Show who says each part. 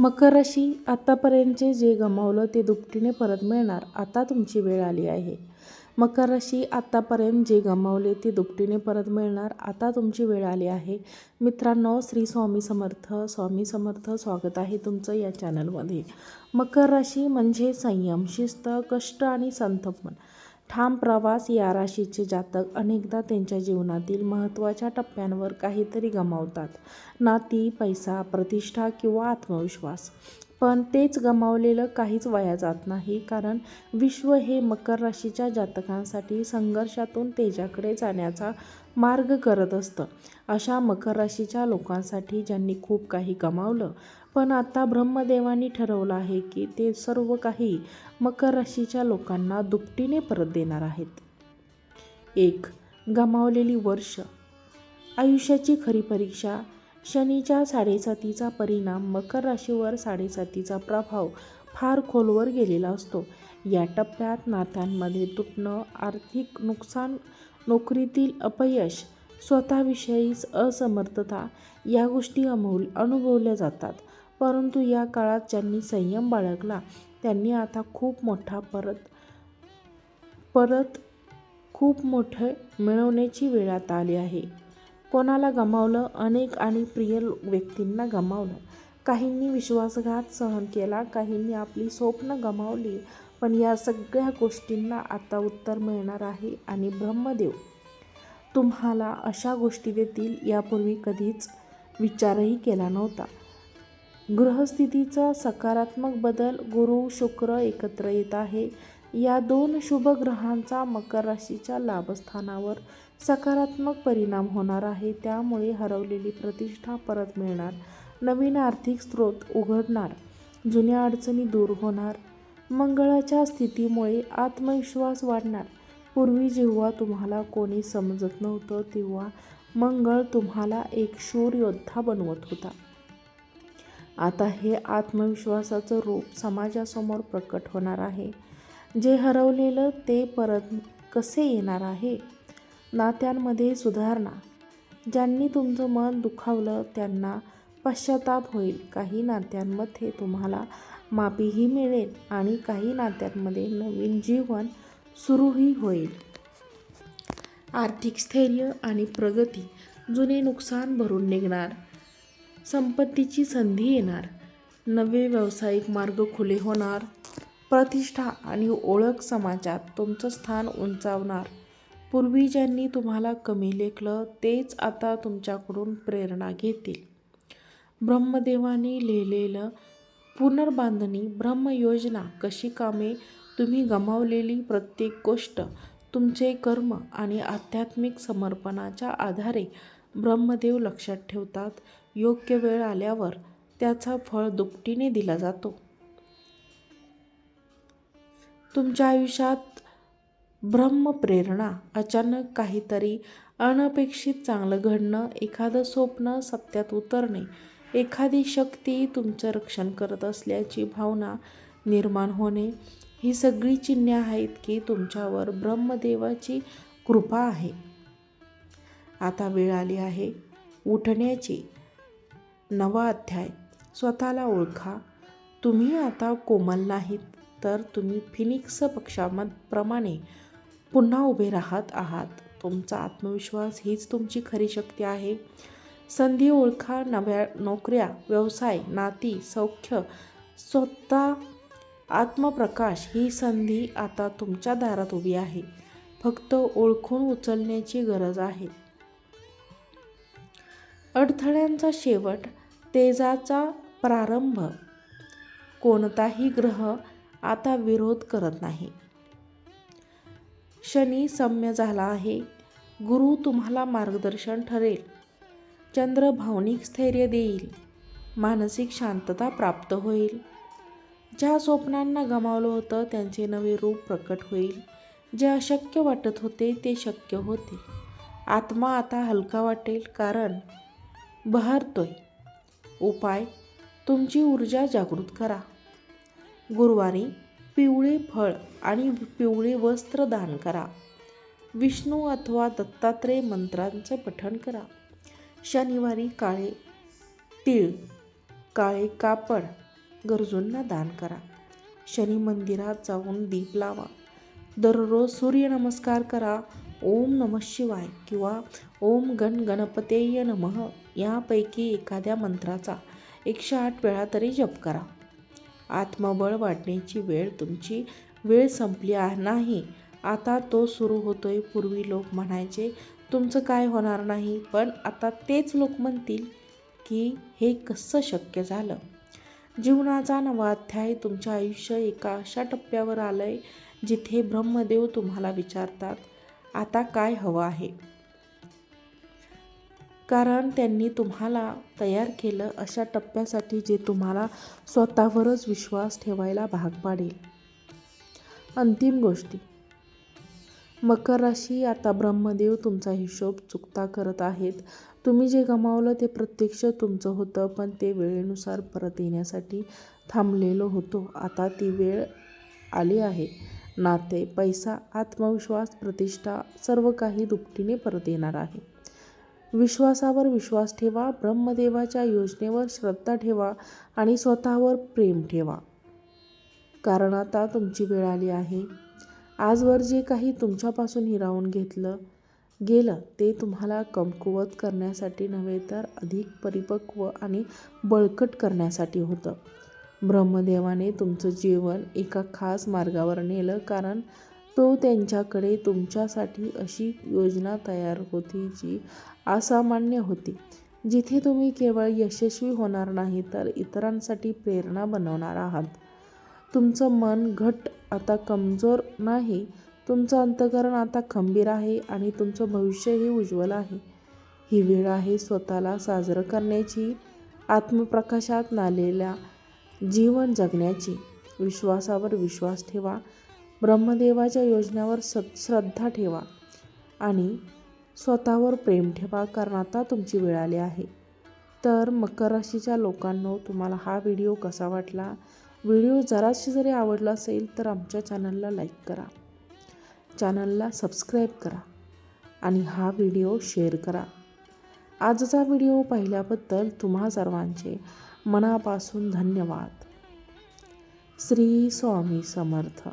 Speaker 1: मकर राशी आत्तापर्यंतचे जे गमावलं ते दुपटीने परत मिळणार. आता तुमची वेळ आली आहे. मकर राशी आत्तापर्यंत जे गमावले ते दुपटीने परत मिळणार. आता तुमची वेळ आली आहे. मित्रांनो श्री स्वामी समर्थ स्वामी समर्थ स्वागत आहे तुमचं या चॅनलमध्ये. मकर राशी म्हणजे संयम शिस्त कष्ट आणि संतपण ठाम प्रवास या राशीचे जातक अनेकदा त्यांच्या जीवनातील महत्त्वाच्या टप्प्यांवर काहीतरी गमावतात. नाती पैसा प्रतिष्ठा किंवा आत्मविश्वास. पण तेच गमावलेलं काहीच वाया जात नाही कारण विश्व हे मकर राशीच्या जातकांसाठी संघर्षातून तेजाकडे जाण्याचा मार्ग करत असतं. अशा मकर राशीच्या लोकांसाठी ज्यांनी खूप काही गमावलं पण आता ब्रह्मदेवानी ठरवलं आहे की ते सर्व काही मकर राशीच्या लोकांना दुपटीने परत देणार आहेत. एक गमावलेली वर्ष. आयुष्याची खरी परीक्षा शनीच्या साडेसातीचा परिणाम मकर राशीवर साडेसातीचा प्रभाव फार खोलवर गेलेला असतो. या टप्प्यात नात्यांमध्ये तुटणं आर्थिक नुकसान नोकरीतील अपयश स्वतःविषयीच असमर्थता या गोष्टी अमूल अनुभवल्या जातात. परंतु या काळात ज्यांनी संयम बाळगला त्यांनी आता खूप मोठा परत परत खूप मोठे मिळवण्याची वेळ आता आली आहे. कोणाला गमावलं अनेक आणि प्रिय व्यक्तींना गमावलं. काहींनी विश्वासघात सहन केला काहींनी आपली स्वप्न गमावली पण या सगळ्या गोष्टींना आता उत्तर मिळणार आहे आणि ब्रह्मदेव. तुम्हाला अशा गोष्टी देतील यापूर्वी कधीच विचारही केला नव्हता. ग्रहस्थितीचा सकारात्मक बदल गुरु शुक्र एकत्र येत आहे. या दोन शुभ ग्रहांचा मकर राशीच्या लाभस्थानावर सकारात्मक परिणाम होणार आहे त्यामुळे हरवलेली प्रतिष्ठा परत मिळणार. नवीन आर्थिक स्रोत उघडणार. जुन्या अडचणी दूर होणार. मंगळाच्या स्थितीमुळे आत्मविश्वास वाढणार. पूर्वी जेव्हा तुम्हाला कोणी समजत नव्हतं तेव्हा मंगळ तुम्हाला एक शूर योद्धा बनवत होता. आता हे आत्मविश्वासाचं रूप समाजासमोर प्रकट होणार आहे. जे हरवलेलं ते परत कसे येणार आहे? नात्यांमध्ये सुधारणा. ज्यांनी तुमचं मन दुखावलं त्यांना पश्चाताप होईल. काही नात्यांमध्ये तुम्हाला माफीही मिळेल आणि काही नात्यांमध्ये नवीन जीवन सुरूही होईल. आर्थिक स्थैर्य आणि प्रगती जुने नुकसान भरून निघणार. संपत्तीची संधी येणार. नवे व्यावसायिक मार्ग खुले होणार. प्रतिष्ठा आणि ओळख समाजात तुमचं स्थान उंचावणार. पूर्वी ज्यांनी तुम्हाला कमी लेखलं तेच आता तुमच्याकडून प्रेरणा घेतील. ब्रह्मदेवाने लिहिलेलं पुनर्बांधणी ब्रह्मयोजना कशी कामे तुम्ही गमावलेली प्रत्येक गोष्ट तुमचे कर्म आणि आध्यात्मिक समर्पणाच्या आधारे ब्रह्मदेव लक्षात ठेवतात योग्य वेळ आल्यावर त्याचा फळ दुपटीने दिला जातो. तुमच्या आयुष्यात ब्रह्मप्रेरणा अचानक काहीतरी अनपेक्षित चांगलं घडणं एखादं स्वप्न सत्यात उतरणे एखादी शक्ती तुमचं रक्षण करत असल्याची भावना निर्माण होणे ही सगळी चिन्हे आहेत की तुमच्यावर ब्रह्मदेवाची कृपा आहे. आता वेळ आली आहे उठण्याची. नवा अध्याय. स्वतःला ओळखा. तुम्ही आता कोमल नाहीत तर तुम्ही फिनिक्स पक्षाप्रमाणे पुन्हा उभे राहत आहात. तुमचा आत्मविश्वास हीच तुमची खरी शक्ती आहे. संधी ओळखा नव्या नोकऱ्या व्यवसाय नाती सौख्य स्वतः आत्मप्रकाश ही संधी आता तुमच्या दारात उभी आहे. फक्त ओळखून उचलण्याची गरज आहे. अडथळ्यांचा शेवट तेजाचा प्रारंभ. कोणताही ग्रह आता विरोध करत नाही. शनी सम्य झाला आहे. गुरु तुम्हाला मार्गदर्शन ठरेल. चंद्र भावनिक स्थैर्य देईल. मानसिक शांतता प्राप्त होईल. ज्या स्वप्नांना गमावलं होतं त्यांचे नवे रूप प्रकट होईल. जे अशक्य वाटत होते ते शक्य होते. आत्मा आता हलका वाटेल कारण बहरतोय. उपाय तुमची ऊर्जा जागृत करा. गुरुवारी पिवळे फळ आणि पिवळे वस्त्र दान करा. विष्णू अथवा दत्तात्रेय मंत्रांचं पठण करा. शनिवारी काळे तीळ काळे कापड गरजूंना दान करा. शनी मंदिरात जाऊन दीप लावा. दररोज सूर्यनमस्कार करा. ओम नम शिवाय किंवा ओम गण गणपतेय नमः यापैकी एखाद्या मंत्राचा एकशे आठ वेळा तरी जप करा. आत्मबळ वाढण्याची वेळ तुमची वेळ संपली नाही. आता तो सुरू होतोय. पूर्वी लोक म्हणायचे तुमचं काय होणार नाही. पण आता तेच लोक म्हणतील की हे कसं शक्य झालं? जीवनाचा नवा अध्याय तुमचं आयुष्य एका अशा टप्प्यावर आलं आहे जिथे ब्रह्मदेव तुम्हाला विचारतात आता काय हवं आहे? कारण त्यांनी तुम्हाला तयार केलं अशा टप्प्यासाठी जे तुम्हाला स्वतःवरच विश्वास ठेवायला भाग पाडेल. अंतिम गोष्टी. मकर राशी आता ब्रह्मदेव तुमचा हिशोब चुकता करत आहेत. तुम्ही जे गमावलं ते प्रत्यक्ष तुमचं होतं पण ते वेळेनुसार परत येण्यासाठी थांबलेलो होतो. आता ती वेळ आली आहे. नाते पैसा आत्मविश्वास प्रतिष्ठा सर्व काही दुपटीने परत येणार आहे. विश्वासावर विश्वास ठेवा ब्रह्मदेवाच्या योजनेवर श्रद्धा ठेवा आणि स्वतःवर प्रेम ठेवा. कारण आता तुमची वेळ आली आहे. आजवर जे काही तुमच्यापासून हिरावून घेतलं गेलं ते तुम्हाला कमकुवत करण्यासाठी नव्हे तर अधिक परिपक्व आणि बळकट करण्यासाठी होतं. ब्रह्मदेवाने तुमचं जीवन एका खास मार्गावर नेलं कारण तो त्यांच्याकडे तुमच्यासाठी अशी योजना तयार होती जी असामान्य होती. जिथे तुम्ही केवळ यशस्वी होणार नाही तर इतरांसाठी प्रेरणा बनवणार आहात. तुमचं मन घट आता कमजोर नाही. तुमचं अंतकरण आता खंबीर आहे आणि तुमचं भविष्यही उज्ज्वल आहे. ही वेळ आहे स्वतःला साजरं करण्याची आत्मप्रकाशात नालेल्या जीवन जगण्याची. विश्वासावर विश्वास ठेवा. ब्रह्मदेवाच्या योजनावर स श्रद्धा ठेवा आणि स्वतःवर प्रेम ठेवा कारण आता तुमची वेळ आली आहे. तर मकर राशीच्या लोकांनो तुम्हाला हा व्हिडिओ कसा वाटला? व्हिडिओ जराशी जरी आवडला असेल तर आमच्या चॅनलला लाईक करा. चॅनलला सबस्क्राईब करा आणि हा व्हिडिओ शेअर करा. आजचा व्हिडिओ पाहिल्याबद्दल तुम्हा सर्वांचे मनापासून धन्यवाद. श्री स्वामी समर्थ.